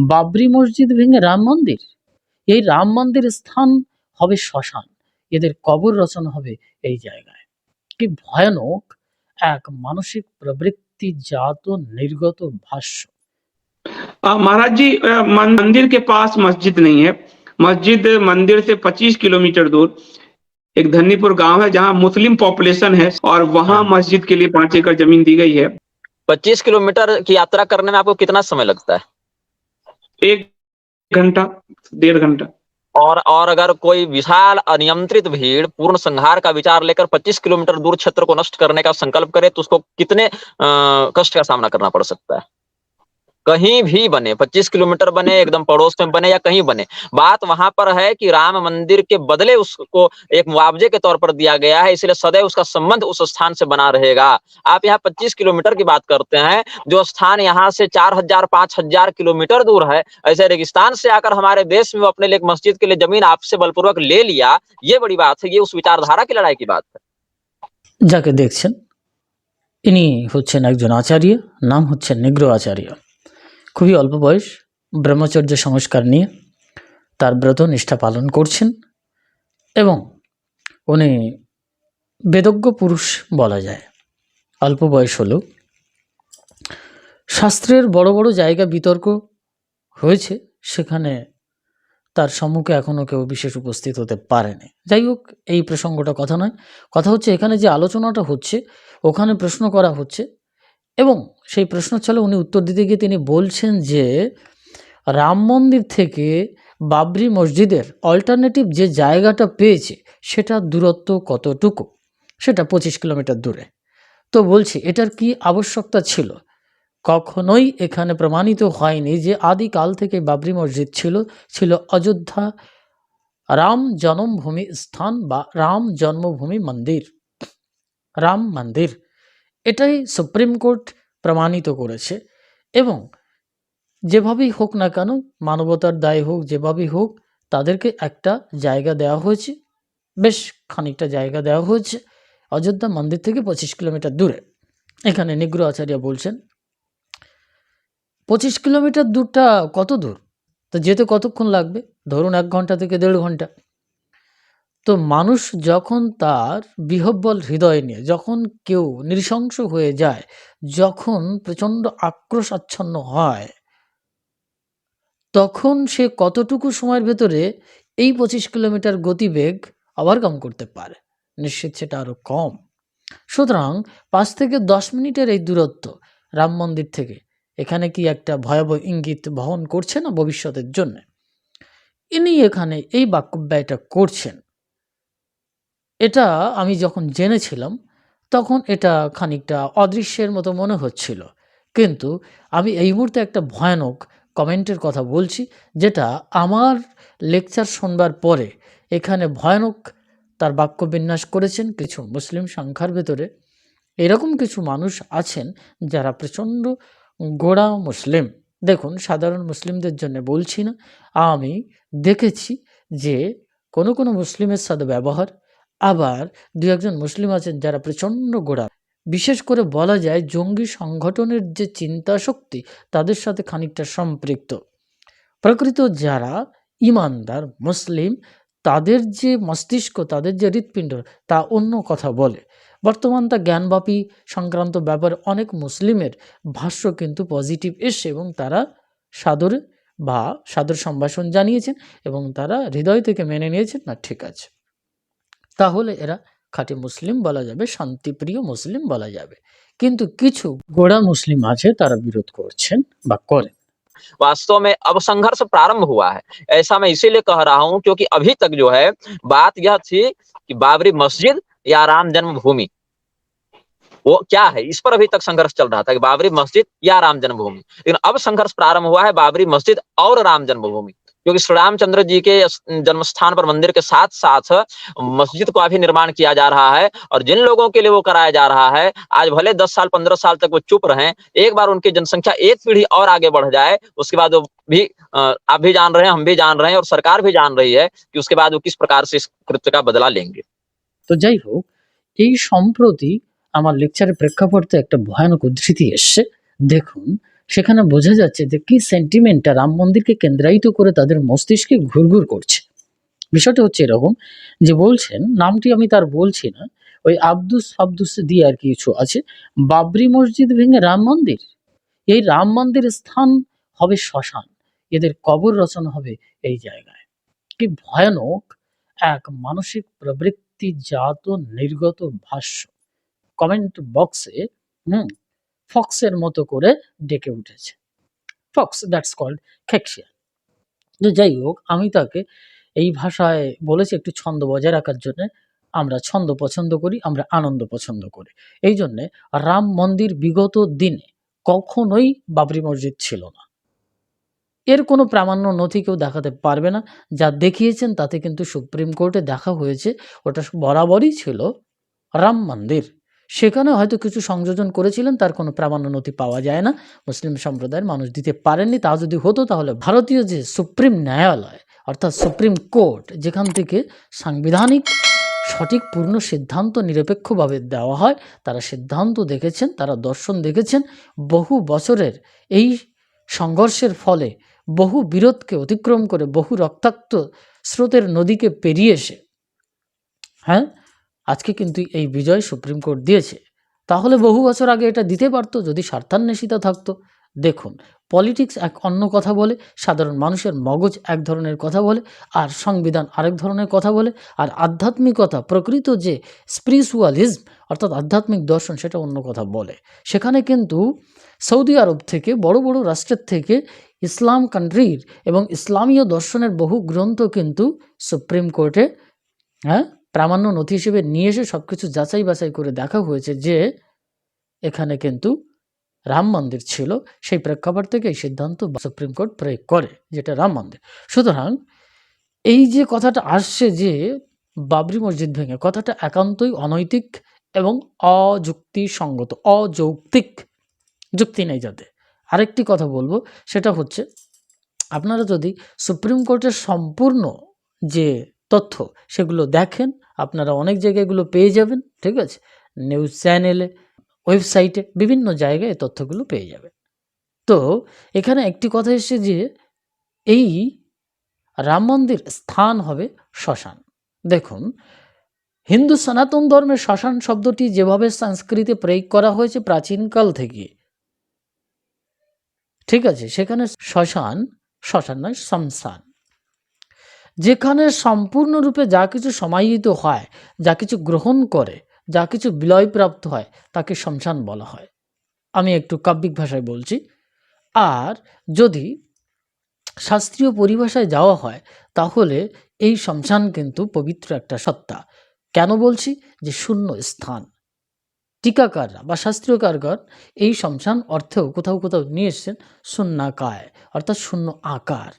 বাবরি মসজিদ ভেঙে রাম মন্দির এই রাম মন্দির স্থান হবে শ্মশান এদের কবর রচনা হবে এই জায়গায় কি ভয়ানক এক মানসিক প্রবৃত্তি জাত নির্গত ভাষ্য अ, महाराज जी अ, मंदिर के पास मस्जिद नहीं है मस्जिद मंदिर से 25 किलोमीटर दूर एक धन्नीपुर गांव है जहां मुस्लिम पॉपुलेशन है और वहां मस्जिद के लिए पांच एकड़ जमीन दी गई है पच्चीस किलोमीटर की यात्रा करने में आपको कितना समय लगता है एक घंटा, डेढ़ घंटा। और और अगर कोई विशाल अनियंत्रित भीड़, पूर्ण संहार का विचार लेकर 25 किलोमीटर दूर क्षेत्र को नष्ट करने का संकल्प करे तो उसको कितने कष्ट का सामना करना पड़ सकता है? कहीं भी बने 25 किलोमीटर बने एकदम पड़ोस में बने या कहीं बने बात वहां पर है कि राम मंदिर के बदले उसको एक मुआवजे के तौर पर दिया गया है इसलिए सदैव उसका संबंध उस स्थान से बना रहेगा आप यहाँ 25 किलोमीटर की बात करते हैं जो स्थान यहाँ से चार हजार पांच हजार किलोमीटर दूर है ऐसे रेगिस्तान से आकर हमारे देश में वो अपने लिए एक मस्जिद के लिए जमीन आपसे बलपूर्वक ले लिया ये बड़ी बात है ये उस विचारधारा की लड़ाई की बात है যাকে দেখছেন ইনি হচ্ছেন একজন আচার্য নাম হচ্ছেন নিগ্র আচার্য খুবই অল্প বয়স, ব্রহ্মচর্য সংস্কার নিয়ে তার ব্রত নিষ্ঠা পালন করছেন এবং উনি বেদজ্ঞ পুরুষ বলা যায়। অল্প বয়স হলেও। শাস্ত্রের বড় বড় জায়গা বিতর্ক হয়েছে, সেখানে তার সম্মুখে এখনও কেউ বিশেষ উপস্থিত হতে পারেনি। যাই হোক, এই প্রসঙ্গটা কথা নয়। কথা হচ্ছে, এখানে যে আলোচনাটা হচ্ছে, ওখানে প্রশ্ন করা হচ্ছে এবং সেই প্রশ্ন ছলে উনি উত্তর দিতে গিয়ে তিনি বলছেন যে, রাম মন্দির থেকে বাবরি মসজিদের অল্টারনেটিভ যে জায়গাটা পেয়েছে, সেটা দূরত্ব কতটুকু? সেটা পঁচিশ কিলোমিটার দূরে। তো বলছি, এটার কি আবশ্যকতা ছিল? কখনোই এখানে প্রমাণিত হয়নি যে আদিকাল থেকে বাবরি মসজিদ ছিল ছিল অযোধ্যা রাম জন্মভূমি স্থান বা রাম জন্মভূমি মন্দির। রাম মন্দির। এটাই সুপ্রিম কোর্ট প্রমাণিত করেছে এবং যেভাবেই হোক না কেন, মানবতার দায় হোক, যেভাবেই হোক, তাদেরকে একটা জায়গা দেওয়া হয়েছে, বেশ খানিকটা জায়গা দেওয়া হয়েছে, অযোধ্যা মন্দির থেকে পঁচিশ কিলোমিটার দূরে। এখানে নিগ্র আচার্য বলছেন, পঁচিশ কিলোমিটার দূরটা কত দূর? তো যেতে কতক্ষণ লাগবে? ধরুন এক ঘণ্টা থেকে দেড় ঘণ্টা। তো মানুষ যখন তার বিহব্বল হৃদয় নিয়ে, যখন কেউ নৃশংস হয়ে যায়, যখন প্রচণ্ড আক্রোশ আচ্ছন্ন হয়, তখন সে কতটুকু সময়ের ভেতরে এই পঁচিশ কিলোমিটার গতিবেগ আবার ওভারকাম করতে পারে? নিশ্চিত সেটা আরও কম। সুতরাং পাঁচ থেকে দশ মিনিটের এই দূরত্ব রাম মন্দির থেকে, এখানে কি একটা ভয়াবহ ইঙ্গিত বহন করছে না ভবিষ্যতের জন্য? ইনি এখানে এই বাক্যব্যয়টা করছেন। এটা আমি যখন জেনেছিলাম, তখন এটা খানিকটা অদৃশ্যের মতো মনে হচ্ছিল। কিন্তু আমি এই মুহূর্তে একটা ভয়ানক কমেন্টের কথা বলছি, যেটা আমার লেকচার শোনবার পরে এখানে ভয়ানক তার বাক্য বিন্যাস করেছেন কিছু মুসলিম সংখ্যার ভেতরে। এরকম কিছু মানুষ আছেন যারা প্রচণ্ড গোড়া মুসলিম। দেখুন, সাধারণ মুসলিমদের জন্য বলছি না, আমি দেখেছি যে কোনো কোনো মুসলিমের সাথে ব্যবহার আবার দু একজন মুসলিম আছেন যারা প্রচণ্ড গোড়া। বিশেষ করে বলা যায় জঙ্গি সংগঠনের যে চিন্তা শক্তি তাদের সাথে খানিকটা সম্পৃক্ত। প্রকৃত যারা ইমানদার, মুসলিম, তাদের যে মস্তিষ্ক, তাদের যে হৃৎপিণ্ড, তা অন্য কথা বলে। বর্তমান তা জ্ঞানব্যাপী সংক্রান্ত ব্যাপারে অনেক মুসলিমের ভাষ্য কিন্তু পজিটিভ এসছে এবং তারা সাদরে বা সাদর সম্ভাষণ জানিয়েছেন এবং তারা হৃদয় থেকে মেনে নিয়েছেন, না, ঠিক আছে। তাহলে এরা খাঁটি মুসলিম বলা যাবে শান্তিপ্রিয় মুসলিম বলা যাবে কিন্তু কিছু গোড়া মুসলিম আছে তারা বিরোধ করছেন বা করেন वास्तव में अब संघर्ष प्रारंभ हुआ है ऐसा मैं इसीलिए कह रहा हूं क्योंकि अभी तक जो है बात यह थी कि बाबरी मस्जिद या राम जन्मभूमि वो क्या है इस पर अभी तक संघर्ष चल रहा था कि बाबरी मस्जिद या राम जन्मभूमि लेकिन अब संघर्ष प्रारंभ हुआ है बाबरी मस्जिद और राम जन्मभूमि क्योंकि श्री रामचंद्र जी के जन्म स्थान पर मंदिर के साथ साथ मस्जिद का भी निर्माण किया जा रहा है और जिन लोगों के लिए वो कराया जा रहा है आज भले दस साल पंद्रह साल तक वो चुप रहे एक बार उनकी जनसंख्या एक पीढ़ी और आगे बढ़ जाए उसके बाद वो भी अ, आप भी जान रहे हैं हम भी जान रहे हैं और सरकार भी जान रही है कि उसके बाद वो किस प्रकार से इस कृत्य का बदला लेंगे তো যাই হোক এই সম্প্রতি আমার লেকচারের প্রেক্ষাপটে একটা ভয়ানক উদ্ধৃতি এসছে দেখুন সেখানে বোঝা যাচ্ছে যে কি সেন্টিমেন্টটা রাম মন্দিরকে কেন্দ্রায়িত করে তাদের মস্তিষ্কে ঘুরঘুর করছে। বিষয়টা হচ্ছে এরকম যে বলছেন, নামটি আমি তার বলছি না, ওই আব্দুস আব্দুস দিয়ে আর কিছু আছে, বাবরি মসজিদ ভেঙে রাম মন্দির? এই রাম মন্দির স্থান হবে শ্মশান, এদের কবর রচনা হবে এই জায়গায়। কি ভয়ানক এক মানসিক প্রবৃত্তি জাত নির্গত ভাষ্য। কমেন্ট বক্সে হুম ফক্সের মতো করে ডেকে উঠেছে। ফক্স দ্যাটস কল্ড খেকশিয়া তো যাই হোক, আমি তাকে এই ভাষায় বলেছি একটু ছন্দ বজায় রাখার জন্য, আমরা ছন্দ পছন্দ করি, আমরা আনন্দ পছন্দ করি। এই জন্যে রাম মন্দির বিগত দিনে কখনোই বাবরি মসজিদ ছিল না। এর কোনো প্রামাণ্য নথি কেউ দেখাতে পারবে না। যা দেখিয়েছেন তাতে কিন্তু সুপ্রিম কোর্টে দেখা হয়েছে, ওটা বরাবরই ছিল রাম মন্দির। সেখানে হয়তো কিছু সংযোজন করেছিলেন, তার কোনো প্রামাণ্য নথি পাওয়া যায় না। মুসলিম সম্প্রদায়ের মানুষ দিতে পারেননি। তা যদি হতো তাহলে ভারতীয় যে সুপ্রিম ন্যায়ালয়, অর্থাৎ সুপ্রিম কোর্ট, যেখান থেকে সাংবিধানিক সঠিক পূর্ণ সিদ্ধান্ত নিরপেক্ষভাবে দেওয়া হয়, তারা সিদ্ধান্ত দেখেছেন, তারা দর্শন দেখেছেন। বহু বছরের এই সংঘর্ষের ফলে বহু বিরোধকে অতিক্রম করে বহু রক্তাক্ত স্রোতের নদীকে পেরিয়ে এসে হ্যাঁ? আজকে কিন্তু এই বিজয় সুপ্রিম কোর্ট দিয়েছে। তাহলে বহু বছর আগে এটা দিতে পারতো যদি স্বার্থান্বেষিতা থাকতো। দেখুন, পলিটিক্স এক অন্য কথা বলে, সাধারণ মানুষের মগজ এক ধরনের কথা বলে, আর সংবিধান আরেক ধরনের কথা বলে, আর আধ্যাত্মিকতা প্রকৃত যে স্পিরিচুয়ালিজম, অর্থাৎ আধ্যাত্মিক দর্শন সেটা অন্য কথা বলে। সেখানে কিন্তু সৌদি আরব থেকে, বড় বড় রাষ্ট্রের থেকে ইসলাম কান্ট্রির এবং ইসলামীয় দর্শনের বহু গ্রন্থ কিন্তু সুপ্রিম কোর্টে হ্যাঁ প্রামাণ্য নথি হিসেবে নিয়ে এসে সব কিছু যাচাই বাছাই করে দেখা হয়েছে যে এখানে কিন্তু রাম মন্দির ছিল। সেই প্রেক্ষাপট থেকে এই সিদ্ধান্ত সুপ্রিম কোর্ট প্রয়োগ করে যেটা রাম মন্দির। সুতরাং এই যে কথাটা আসছে যে বাবরি মসজিদ ভেঙে, কথাটা একান্তই অনৈতিক এবং অযুক্তিসঙ্গত, অযৌক্তিক, যুক্তি নেই যাতে। আরেকটি কথা বলব, সেটা হচ্ছে আপনারা যদি সুপ্রিম কোর্টের সম্পূর্ণ যে তথ্য, সেগুলো দেখেন, আপনারা অনেক জায়গায় এগুলো পেয়ে যাবেন, ঠিক আছে? নিউজ চ্যানেলে, ওয়েবসাইটে বিভিন্ন জায়গায় তথ্যগুলো পেয়ে যাবেন। তো, এখানে একটি কথা এসেছে যে, এই রাম মন্দির স্থান হবে শ্মশান। দেখুন, হিন্দু সনাতন ধর্মের শ্মশান শব্দটি যেভাবে সংস্কৃতে প্রয়োগ করা হয়েছে প্রাচীনকাল থেকে, ঠিক আছে? সেখানে শ্মশান শ্মশান নয়, শমশান। যেখানে সম্পূর্ণরূপে যা কিছু সমাহিত হয়, যা কিছু গ্রহণ করে, যা কিছু বিলয়প্রাপ্ত হয়, তাকে শমশান বলা হয়। আমি একটু কাব্যিক ভাষায় বলছি। আর যদি শাস্ত্রীয় পরিভাষায় যাওয়া হয়, তাহলে এই শমশান কিন্তু পবিত্র একটা সত্তা। কেন বলছি? যে শূন্য স্থান। টিকাকাররা বা শাস্ত্রীয় শাস্ত্রীয়কারগণ এই শমশান অর্থেও কোথাও কোথাও নিয়ে এসছেন, শূন্যাকায়, অর্থাৎ শূন্য আকার।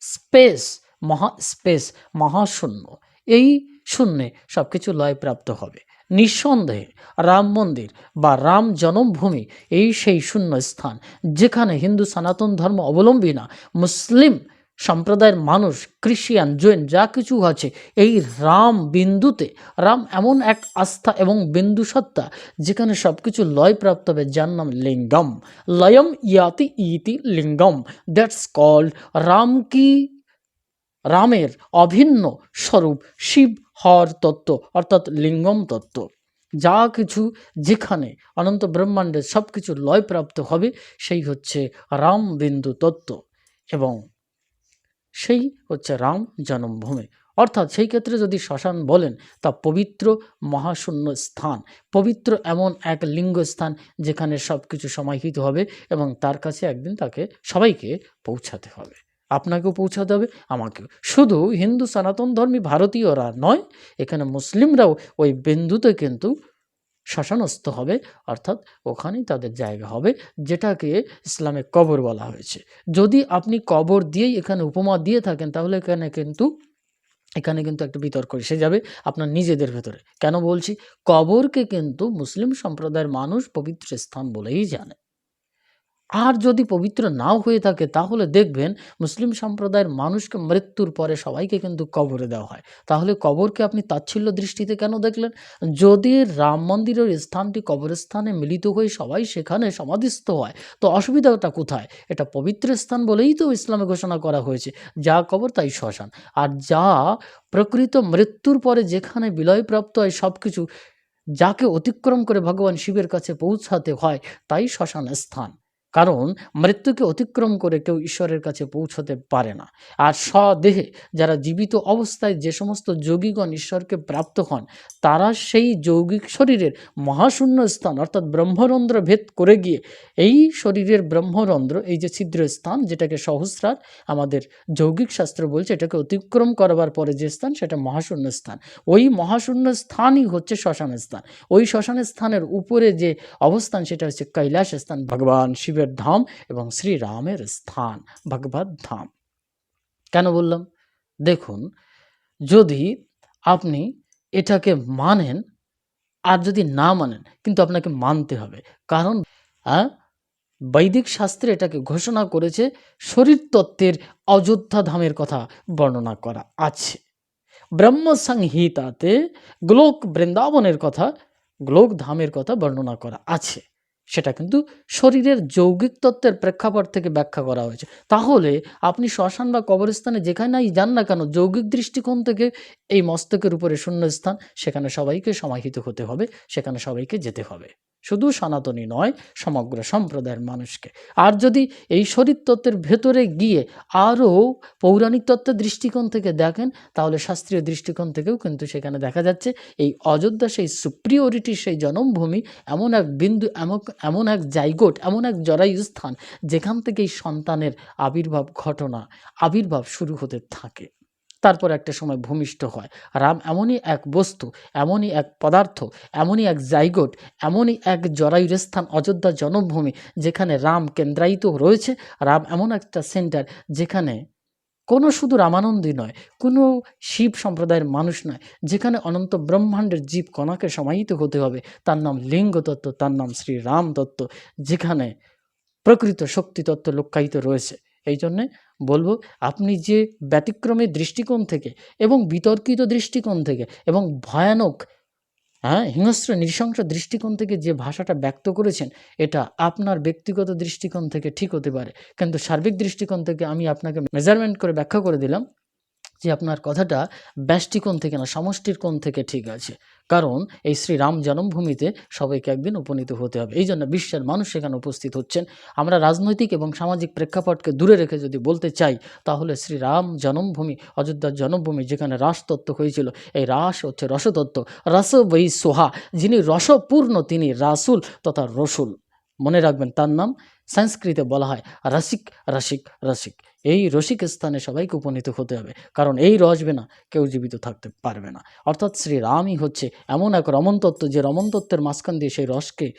স্পেস মহা স্পেস, মহাশূন্য। এই শূন্যে সব কিছু লয়প্রাপ্ত হবে। নিঃসন্দেহে রাম মন্দির বা রাম জন্মভূমি, এই সেই শূন্য স্থান, যেখানে হিন্দু সনাতন ধর্ম অবলম্বী না, মুসলিম সম্প্রদায়ের মানুষ ক্রিশ্চিয়ান জৈন, যা কিছু আছে, এই রাম বিন্দুতে, রাম এমন এক আস্থা এবং বিন্দু সত্তা যেখানে সব কিছু লয়প্রাপ্ত হবে, যার নাম লিঙ্গম। লয়ম ইয়াতি ইতি লিঙ্গম। দ্যাটস কল্ড রাম কি রামের অভিন্ন স্বরূপ শিব হর তত্ত্ব, অর্থাৎ লিঙ্গম তত্ত্ব। যা কিছু যেখানে অনন্ত ব্রহ্মাণ্ডের সব কিছু লয়প্রাপ্ত হবে, সেই হচ্ছে রাম বিন্দু তত্ত্ব এবং সেই হচ্ছে রাম জন্মভূমি। অর্থাৎ সেই ক্ষেত্রে যদি শ্মশান বলেন, তা পবিত্র মহাশূন্য স্থান। পবিত্র এমন এক লিঙ্গ স্থান যেখানে সব কিছু সমাহিত হবে এবং তার কাছে একদিন তাকে সবাইকে পৌঁছাতে হবে। আপনাকেও পৌঁছাতে হবে, আমাকেও। শুধু হিন্দু সনাতন ধর্মী ভারতীয়রা নয়, এখানে মুসলিমরাও ওই বিন্দুতে কিন্তু শ্মশানস্থ হবে, অর্থাৎ ওখানেই তাদের জায়গা হবে, যেটাকে ইসলামে কবর বলা হয়েছে। যদি আপনি কবর দিয়েই এখানে উপমা দিয়ে থাকেন, তাহলে এখানে কিন্তু এখানে কিন্তু একটা বিতর্ক এসে যাবে আপনার নিজেদের ভেতরে। কেন বলছি? কবরকে কিন্তু মুসলিম সম্প্রদায়ের মানুষ পবিত্র স্থান বলেই জানে। আর যদি পবিত্র নাও হয়ে থাকে, তাহলে দেখবেন মুসলিম সম্প্রদায়ের মানুষকে মৃত্যুর পরে সবাইকে কিন্তু কবরে দেওয়া হয়। তাহলে কবরকে আপনি তাচ্ছিল্য দৃষ্টিতে কেন দেখলেন? যদি রাম মন্দিরের স্থানটি কবরস্থানে মিলিত হয়ে সবাই সেখানে সমাধিস্থ হয়, তো অসুবিধাটা কোথায়? এটা পবিত্র স্থান বলেই তো ইসলামে ঘোষণা করা হয়েছে। যা কবর, তাই শ্মশান। আর যা প্রকৃত মৃত্যুর পরে যেখানে বিলয়প্রাপ্ত হয় সব কিছু যাকে অতিক্রম করে ভগবান শিবের কাছে পৌঁছাতে হয়, তাই শ্মশান স্থান। কারণ মৃত্যুকে অতিক্রম করে কেউ ঈশ্বরের কাছে পৌঁছতে পারে না। আর স্বদেহে যারা জীবিত অবস্থায় যে সমস্ত যোগীগণ ঈশ্বরকে প্রাপ্ত হন, তারা সেই যৌগিক শরীরের মহাশূন্য স্থান, অর্থাৎ ব্রহ্মরন্ধ্র ভেদ করে গিয়ে এই শরীরের ব্রহ্মরন্ধ্র, এই যে ছিদ্র স্থান, যেটাকে সহস্রার আমাদের যৌগিক শাস্ত্র বলছে, এটাকে অতিক্রম করবার পরে যে স্থান, সেটা মহাশূন্য স্থান। ওই মহাশূন্য স্থানই হচ্ছে শ্মশান স্থান। ওই শ্মশান স্থানের উপরে যে অবস্থান, সেটা হচ্ছে কৈলাস স্থান। ভগবান শিবের ধাম এবং শ্রীরামের স্থান ভগবত ধাম। কেন বললাম? দেখুন, যদি আপনি এটাকে মানেন, আর যদি না মানেন, কিন্তু আপনাকে মানতে হবে। কারণ বৈদিক শাস্ত্রে এটাকে ঘোষণা করেছে শরীর তত্ত্বের অযোধ্যা ধামের কথা বর্ণনা করা আছে। ব্রহ্ম সংহিতাতে গোলক বৃন্দাবনের কথা গোলক ধামের কথা বর্ণনা করা আছে। সেটা কিন্তু শরীরের যৌগিক তত্ত্বের প্রেক্ষাপট থেকে ব্যাখ্যা করা হয়েছে। তাহলে আপনি শ্মশান বা কবরস্থানে যেখানেই যান না কেন, যৌগিক দৃষ্টিকোণ থেকে এই মস্তকের উপরে শূন্যস্থান, সেখানে সবাইকে সমাহিত হতে হবে, সেখানে সবাইকে যেতে হবে। শুধু সনাতনী নয়, সমগ্র সম্প্রদায়ের মানুষকে। আর যদি এই শরীর তত্ত্বের ভেতরে গিয়ে আরও পৌরাণিক তত্ত্বের দৃষ্টিকোণ থেকে দেখেন, তাহলে শাস্ত্রীয় দৃষ্টিকোণ থেকেও কিন্তু সেখানে দেখা যাচ্ছে এই অযোধ্যা সেই সুপ্রিয়রিটি সেই জনমভূমি এমন এক বিন্দু এমন এক জায়গোট, এমন এক জরায়ু স্থান যেখান থেকে এই সন্তানের আবির্ভাব ঘটনা, আবির্ভাব শুরু হতে থাকে। তারপর একটা সময় ভূমিষ্ঠ হয়। রাম এমনই এক বস্তু, এমনই এক পদার্থ, এমনই এক জাইগোট, এমনই এক জরায়ুর স্থান, অযোধ্যা জনমভূমি, যেখানে রাম কেন্দ্রায়িত রয়েছে। রাম এমন একটা সেন্টার যেখানে কোনো শুধু রামানন্দী নয়, কোনো শিব সম্প্রদায়ের মানুষ নয়, যেখানে অনন্ত ব্রহ্মাণ্ডের জীব কণাকে সমাহিত হতে হবে। তার নাম লিঙ্গ তত্ত্ব, তার নাম শ্রী রাম তত্ত্ব, যেখানে প্রকৃত শক্তি তত্ত্ব লুক্কায়িত রয়েছে। এই জন্যে বলব আপনি যে ব্যতিক্রমী দৃষ্টিকোণ থেকে এবং বিতর্কিত দৃষ্টিকোণ থেকে এবং ভয়ানক হ্যাঁ হিংস্র, নৃশংস দৃষ্টিকোণ থেকে যে ভাষাটা ব্যক্ত করেছেন, এটা আপনার ব্যক্তিগত দৃষ্টিকোণ থেকে ঠিক হতে পারে। কিন্তু সার্বিক দৃষ্টিকোণ থেকে আমি আপনাকে মেজারমেন্ট করে ব্যাখ্যা করে দিলাম যে আপনার কথাটা ব্যষ্টিকোণ থেকে না, সমষ্টির কোণ থেকে ঠিক আছে। কারণ এই শ্রীরাম জন্মভূমিতে সবাইকে একদিন উপনীত হতে হবে। এই জন্য বিশ্বের মানুষ সেখানে উপস্থিত হচ্ছেন। আমরা রাজনৈতিক এবং সামাজিক প্রেক্ষাপটকে দূরে রেখে যদি বলতে চাই, তাহলে শ্রীরাম জন্মভূমি, অযোধ্যার জন্মভূমি যেখানে রাসতত্ত্ব হয়েছিল, এই রাস হচ্ছে রসতত্ত্ব। রস বৈ সোহা, যিনি রসপূর্ণ, তিনি রাসুল তথা রসুল। মনে রাখবেন, তার নাম সংস্কৃতে বলা হয় রসিক রসিক রসিক। এই রসিক স্থানে সবাইকে উপনীত হতে হবে। কারণ এই রস বিনা কেউ জীবিত থাকতে পারবে না। অর্থাৎ শ্রীরামই হচ্ছে এমন এক রমন তত্ত্ব, যে রমন তত্ত্বের মাঝখান দিয়ে সেই রসকে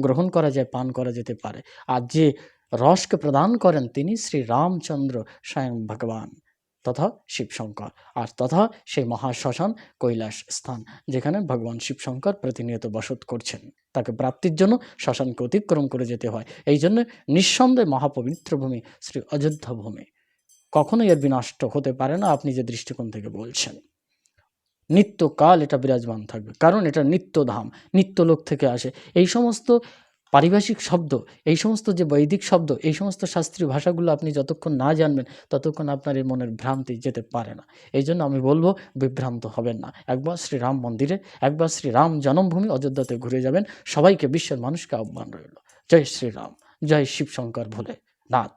গ্রহণ করা যায়, পান করা যেতে পারে। আর যে রসকে প্রদান করেন তিনি শ্রী রামচন্দ্র স্বয়ং ভগবান। তথা শিবশঙ্কর। আর তথা সেই মহাশ্মশান কৈলাস স্থান, যেখানে ভগবান শিবশঙ্কর প্রতিনিয়ত বসত করছেন। তাকে প্রাপ্তির জন্য শ্মশানকে অতিক্রম করে যেতে হয়। এই জন্য নিঃসন্দেহে মহাপবিত্র ভূমি শ্রী অযোধ্যা ভূমি। কখনোই এর বিনষ্ট হতে পারে না আপনি যে দৃষ্টিকোণ থেকে বলছেন। নিত্যকাল এটা বিরাজমান থাকবে। কারণ এটা নিত্যধাম, নিত্যলোক থেকে আসে। এই সমস্ত পারিভাষিক শব্দ, এই সমস্ত যে বৈদিক শব্দ, এই সমস্ত শাস্ত্রীয় ভাষাগুলো আপনি যতক্ষণ না জানবেন, ততক্ষণ আপনার এই মনের ভ্রান্তি যেতে পারে না। এই জন্য আমি বলব, বিভ্রান্ত হবেন না। একবার শ্রীরাম মন্দিরে, একবার শ্রীরাম জন্মভূমি অযোধ্যাতে ঘুরে যাবেন। সবাইকে বিশ্বের মানুষকে আহ্বান রইল। জয় শ্রীরাম, জয় শিবশঙ্কর ভোলে নাথ